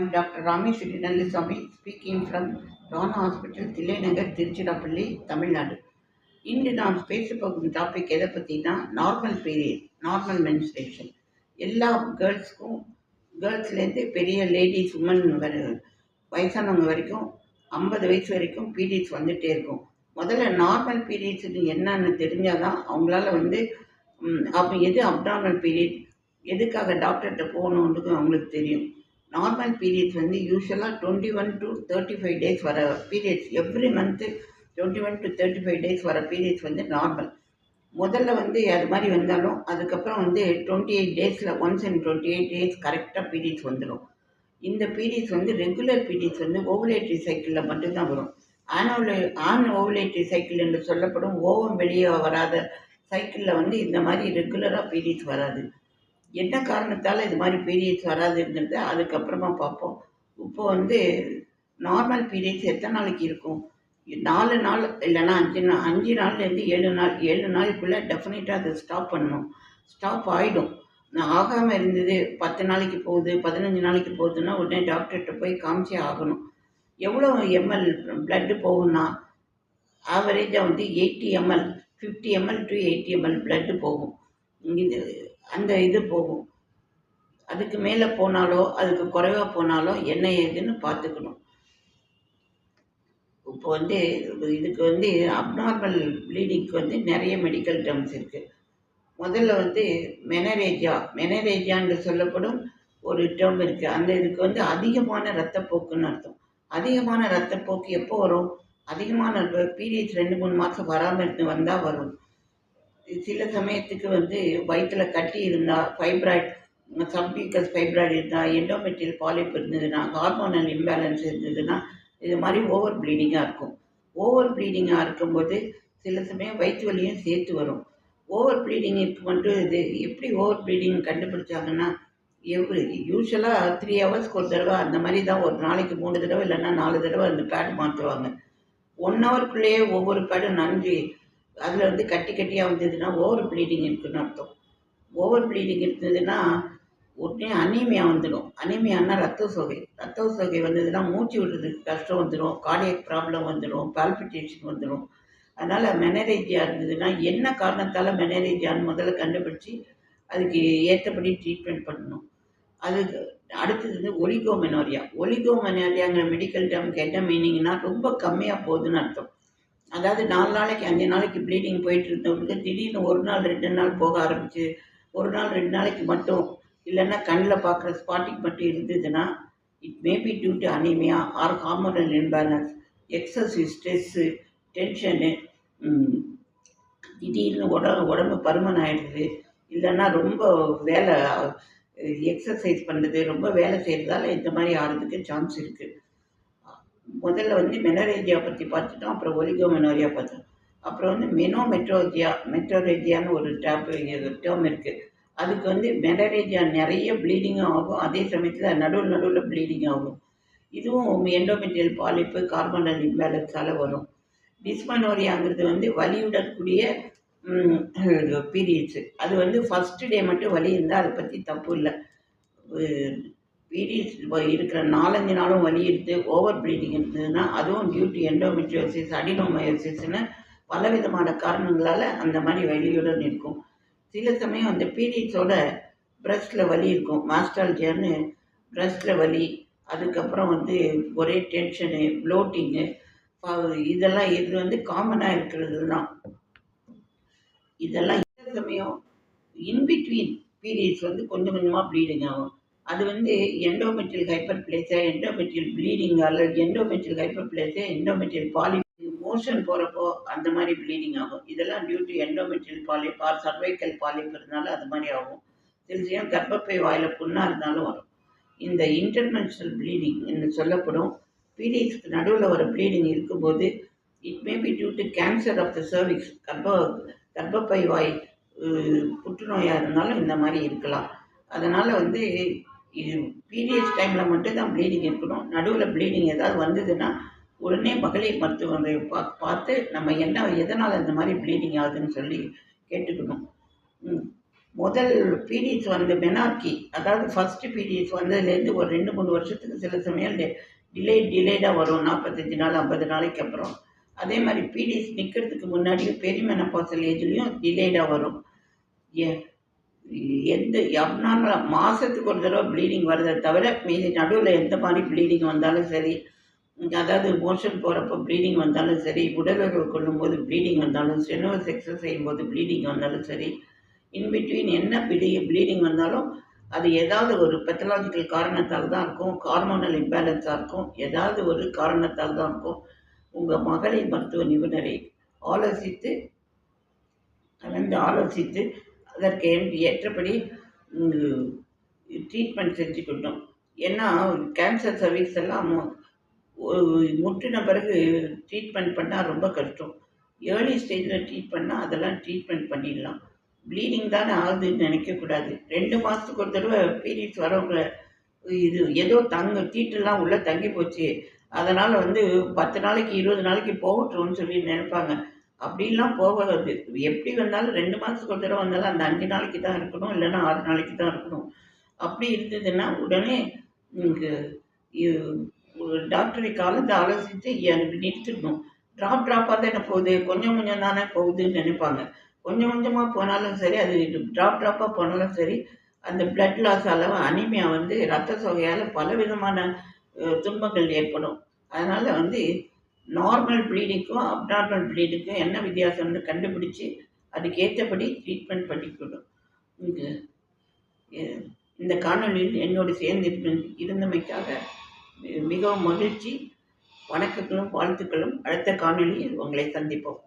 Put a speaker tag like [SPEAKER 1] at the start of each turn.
[SPEAKER 1] am Dr. Rameshwari Nallaswamy speaking from Rana Hospital, Thillai Nagar Tiruchirappalli Tamil Nadu இன்று நாம் பேச போகும் டாபிக் எதை பற்றினா நார்மல் பீரியட் நார்மல் மென்ஸ்ட்ரேஷன் எல்லா கேர்ள்ஸ்க்கும் கேர்ள்ஸ்லேருந்து பெரிய லேடிஸ் உமன் வர வயசானவங்க வரைக்கும் ஐம்பது வயசு வரைக்கும் பீரியட்ஸ் வந்துகிட்டே இருக்கும். முதல்ல நார்மல் பீரியட்ஸ் என்னன்னு தெரிஞ்சாதான் அவங்களால வந்து அப்போ எது அப்டார்மல் பீரியட் எதுக்காக டாக்டர்கிட்ட போகணுன்றது அவங்களுக்கு தெரியும். நார்மல் பீரியட்ஸ் வந்து யூஸ்வலாக twenty one to thirty five days வர periods every month twenty one to thirty five days வர பீரியட்ஸ் வந்து நார்மல் முதல்ல வந்து அது மாதிரி வந்தாலும் அதுக்கப்புறம் வந்து டுவெண்ட்டி எயிட் டேஸில் once and twenty eight days கரெக்டாக பீரியட்ஸ் வந்துடும் இந்த பீரியட்ஸ் வந்து ரெகுலர் பீரியட்ஸ் வந்து ஓவலேட்ரி சைக்கிளில் மட்டும்தான் வரும். ஆனோல ஆன் ஓவலேட்ரி சைக்கிள் என்று சொல்லப்படும் ஓவம் வெளியே வராத சைக்கிளில் வந்து இந்த மாதிரி ரெகுலராக பீரியட்ஸ் வராது. என்ன காரணத்தால் இது மாதிரி பீரியட்ஸ் வராதுங்கிறத அதுக்கப்புறமா பார்ப்போம். இப்போ வந்து நார்மல் பீரியட்ஸ் எத்தனை நாளைக்கு இருக்கும்? நாலு நாள் இல்லைன்னா அஞ்சு நாள் அஞ்சு நாள்லேருந்து ஏழு நாள் ஏழு நாளுக்குள்ளே டெஃபினட்டாக அதை ஸ்டாப் பண்ணணும். ஸ்டாப் ஆகிடும் நான் ஆகாமல் இருந்தது பத்து நாளைக்கு போகுது பதினஞ்சு நாளைக்கு போகுதுன்னா உடனே டாக்டர்கிட்ட போய் காமிச்சே ஆகணும். எவ்வளோ எம்எல் பிளட்டு போகும்னா ஆவரேஜாக வந்து eighty ml fifty ml to eighty ml blood போகும். இது அந்த இது போகும். அதுக்கு மேலே போனாலோ அதுக்கு குறைவாக போனாலோ என்ன ஏதுன்னு பார்த்துக்கணும். இப்போ வந்து இதுக்கு வந்து அப்நார்மல் ப்ளீடிங்க்கு வந்து நிறைய மெடிக்கல் டேர்ம்ஸ் இருக்குது முதல்ல வந்து மெனரேஜா மெனரேஜான்னு சொல்லப்படும் ஒரு டேர்ம் இருக்குது அந்த இதுக்கு வந்து அதிகமான ரத்தப்போக்குன்னு அர்த்தம். அதிகமான ரத்தப்போக்கு எப்போ வரும்? அதிகமான பீரியட்ஸ் ரெண்டு மூணு மாதம் வராமல் இருந்து வந்தால் வரும். சில சமயத்துக்கு வந்து வயிற்றில் கட்டி இருந்தால் ஃபைப்ராய்ட் சப்டிகஸ் ஃபைப்ராய்டு இருந்தால் எண்டோமெட்ரியல் பாலிப் இருந்ததுன்னா ஹார்மோனல் இம்பேலன்ஸ் இருந்ததுன்னா இது மாதிரி ஓவர் ப்ளீடிங்காக இருக்கும். ஓவர் ப்ளீடிங்காக இருக்கும்போது சில சமயம் வயிற்று வலியும் சேர்த்து வரும். ஓவர் ப்ளீடிங் இருக்கு இது எப்படி ஓவர் ப்ளீடிங் கண்டுபிடிச்சாங்கன்னா எவ்ரி யூஸ்வலாக த்ரீ ஹவர்ஸ்க்கு ஒரு தடவை அந்த மாதிரி தான் ஒரு நாளைக்கு மூணு தடவை இல்லைன்னா நாலு தடவை அந்த பேட் மாற்றுவாங்க ஒன் ஹவருக்குள்ளேயே ஒவ்வொரு பேடும் நன்றி அதில் வந்து கட்டி கட்டியாக வந்ததுன்னா ஓவர் ப்ளீடிங் இருக்குதுன்னு அர்த்தம். ஓவர் ப்ளீடிங் இருந்ததுன்னா உடனே அனீமியா வந்துடும். அனீமியானா ரத்த சோகை. ரத்த சோகை வந்ததுன்னா மூச்சு விடுறதுக்கு கஷ்டம் வந்துடும் கார்டியக் ப்ராப்ளம் வந்துடும் பால்பிட்டேஷன் வந்துடும் அதனால் மெனரேஜியா இருந்ததுன்னா என்ன காரணத்தால் மெனரேஜியான்னு முதல்ல கண்டுபிடிச்சி அதுக்கு ஏற்றபடி ட்ரீட்மெண்ட் பண்ணணும். அதுக்கு அடுத்தது வந்து ஒலிகோமெனோரியா ஒலிகோமெனோரியாங்கிற மெடிக்கல் டேர்முக்கு என்ன மீனிங்னா ரொம்ப கம்மியாக போகுதுன்னு அர்த்தம். அதாவது நாலு நாளைக்கு அஞ்சு நாளைக்கு ப்ளீடிங் போயிட்டு இருந்தவங்களுக்கு திடீர்னு ஒரு நாள் ரெண்டு நாள் போக ஆரம்பிச்சு ஒரு நாள் ரெண்டு நாளைக்கு மட்டும் இல்லைன்னா கண்ணில் பார்க்குற ஸ்பாட்டிங் மட்டும் இருந்ததுன்னா it may be due to anaemia or hormonal imbalance excessive stress tension திடீர்னு உடம்பு உடம்பு பருமன் ஆகிடுது இல்லைன்னா ரொம்ப வேலை எக்ஸசைஸ் பண்ணுறது ரொம்ப வேலை செய்கிறதால இந்த மாதிரி ஆகிறதுக்கு சான்ஸ் இருக்குது முதல்ல வந்து மெனரேஜியா பற்றி பார்த்துட்டோம் அப்புறம் ஒலிகோ மெனோரியா பார்த்தோம் அப்புறம் வந்து மெனோ மெட்ரோஜியா மெட்ரோரேஜியான்னு ஒரு டேப் டேர்ம் இருக்குது அதுக்கு வந்து மெனரேஜியா நிறைய ப்ளீடிங்கும் ஆகும். அதே சமயத்தில் நடுவில் நடுவில் ப்ளீடிங் ஆகும். இதுவும் எண்டோமெட்ரியல் பாலிப்பு கார்பனல் இம்பேலன்ஸால் வரும். டிஸ்மனோரியாங்கிறது வந்து வலியுடன் கூடிய பீரியட்ஸு அது வந்து ஃபஸ்ட்டு டே மட்டும் வலி இருந்தால் அதை பற்றி தப்பு இல்லை. பீரியட்ஸ் இருக்கிற நாலஞ்சு நாளும் வலி எடுத்து ஓவர் ப்ளீடிங் இருந்ததுன்னா அதுவும் டியூட்டி எண்டோமெட்ரியோசிஸ் அடினோமயோசிஸ்னு பலவிதமான காரணங்களால் அந்த மாதிரி வலியுடன் இருக்கும். சில சமயம் அந்த பீரியட்ஸோட ப்ரெஸ்ட்டில் வலி இருக்கும். மாஸ்டாலஜியான்னு ப்ரெஸ்ட்டில் வலி அதுக்கப்புறம் வந்து ஒரே டென்ஷனு ப்ளோட்டிங்கு இதெல்லாம் இது வந்து காமனாக இருக்கிறது தான் இதெல்லாம் இந்த சமயம் இன்பிட்வீன் பீரியட்ஸ் வந்து கொஞ்சம் கொஞ்சமாக ப்ளீடிங் ஆகும். அது வந்து endometrial hyperplasia endometrial bleeding அல்லது endometrial hyperplasia endometrial polyp motion போகிறப்போ அந்த மாதிரி ப்ளீடிங் ஆகும். இதெல்லாம் due to endometrial polyp or cervical polyp இருந்தாலும் அது மாதிரி ஆகும். சில சமயம் கர்ப்பப்பை வாயில் புண்ணாக இருந்தாலும் வரும். இந்த இன்டர்மென்ஷனல் ப்ளீடிங் என்று சொல்லப்படும். பீரியட்ஸ்க்கு நடுவில் வர ப்ளீடிங் இருக்கும்போது it may be due to cancer of the cervix கர்ப்ப கர்ப்பப்பை வாய் புற்றுநோயாக இருந்தாலும் இந்த மாதிரி இருக்கலாம். அதனால் வந்து இது பீரியட்ஸ் டைமில் மட்டும்தான் ப்ளீடிங் இருக்கணும். நடுவில் ப்ளீடிங் ஏதாவது வந்ததுன்னா உடனே மகளிர் மருத்துவரை பா பார்த்து நம்ம என்ன எதனால் இந்த மாதிரி ப்ளீடிங் ஆகுதுன்னு சொல்லி கேட்டுக்கணும். முதல் பீரியட்ஸ் வந்து மெனார்கி அதாவது ஃபஸ்ட்டு பீரியட்ஸ் வந்ததுலேருந்து ஒரு ரெண்டு மூணு வருஷத்துக்கு சில சமயம் டிலே டிலேடாக வரும். நாற்பத்தஞ்சு நாள் ஐம்பது நாளைக்கு அப்புறம். அதே மாதிரி பீரியட்ஸ் நிற்கிறதுக்கு முன்னாடியும் பெரிமெனப்பாசல் ஏஜ்லேயும் டிலேடாக வரும். ஏ எந்த எவ்வளோ மாதத்துக்கு ஒரு தடவை ப்ளீடிங் வருதே தவிர மீதி நடுவில் எந்த மாதிரி ப்ளீடிங் வந்தாலும் சரி அதாவது மோஷன் போகிறப்போ ப்ளீடிங் வந்தாலும் சரி உடலுறவு கொள்ளும்போது ப்ளீடிங் வந்தாலும் ஸ்டெனோஸ் எக்ஸசைஸ் செய்யும்போது ப்ளீடிங் வந்தாலும் சரி இன்பிட்வீன் என்ன ப்ளீ ப்ளீடிங் வந்தாலும் அது ஏதாவது ஒரு பெத்தலாஜிக்கல் காரணத்தால் தான் இருக்கும் ஹார்மோனல் இம்பேலன்ஸாக இருக்கும் ஏதாவது ஒரு காரணத்தால் தான் இருக்கும். உங்கள் மகளிர் மருத்துவ நிபுணரை ஆலோசித்து கலந்து ஆலோசித்து அதற்கு ஏற்றபடி ட்ரீட்மெண்ட் செஞ்சுக்கிட்டோம் ஏன்னா கேன்சர் சர்வீஸ் எல்லாம் முற்றின பிறகு ட்ரீட்மெண்ட் பண்ணால் ரொம்ப கஷ்டம். ஏர்லி ஸ்டேஜில் ட்ரீட் பண்ணால் அதெல்லாம் ட்ரீட்மெண்ட் பண்ணிடலாம். ப்ளீடிங் தானே ஆகுதுன்னு நினைக்கக்கூடாது ரெண்டு மாதத்துக்கு ஒரு தடவை பீரியட்ஸ் வரவங்க இது ஏதோ தங்க தீட்டெல்லாம் உள்ளே தங்கி போச்சு. அதனால் வந்து பத்து நாளைக்கு இருபது நாளைக்கு போகட்டும்னு சொல்லி நினைப்பாங்க. அப்படிலாம் போகிறது எப்படி வந்தாலும் ரெண்டு மாதத்துக்கு ஒரு தடவை வந்தாலும் அந்த அஞ்சு நாளைக்கு தான் இருக்கணும் இல்லைன்னா ஆறு நாளைக்கு தான் இருக்கணும். அப்படி இருந்ததுன்னா உடனே இங்கே டாக்டரை காலத்தை ஆலோசித்து எனக்கு நிறுத்திடணும். ட்ராப் ட்ராப்பாக தானே போகுது கொஞ்சம் கொஞ்சம் தானே போகுதுன்னு நினைப்பாங்க. கொஞ்சம் கொஞ்சமாக போனாலும் சரி அது ட்ராப் ட்ராப்பாக போனாலும் சரி அந்த பிளட் லாஸ் அளவு அனிமியா வந்து ரத்த சோகையால் பல விதமான துன்பங்கள் ஏற்படும். அதனால் வந்து நார்மல் ப்ளீடிங்க்கும் அப்நார்மல் ப்ளீடிங்க்கும் என்ன வித்தியாசம்னு கண்டுபிடிச்சி அதுக்கேற்றபடி ட்ரீட்மெண்ட் பண்ணிக்கணும் இது இந்த காணொலியில் என்னோடு சேர்ந்து இருந்த- இருந்தமைக்காக மிகவும் மகிழ்ச்சி. வணக்கங்களும் வாழ்த்துக்களும். அடுத்த காணொலியில் உங்களை சந்திப்போம்.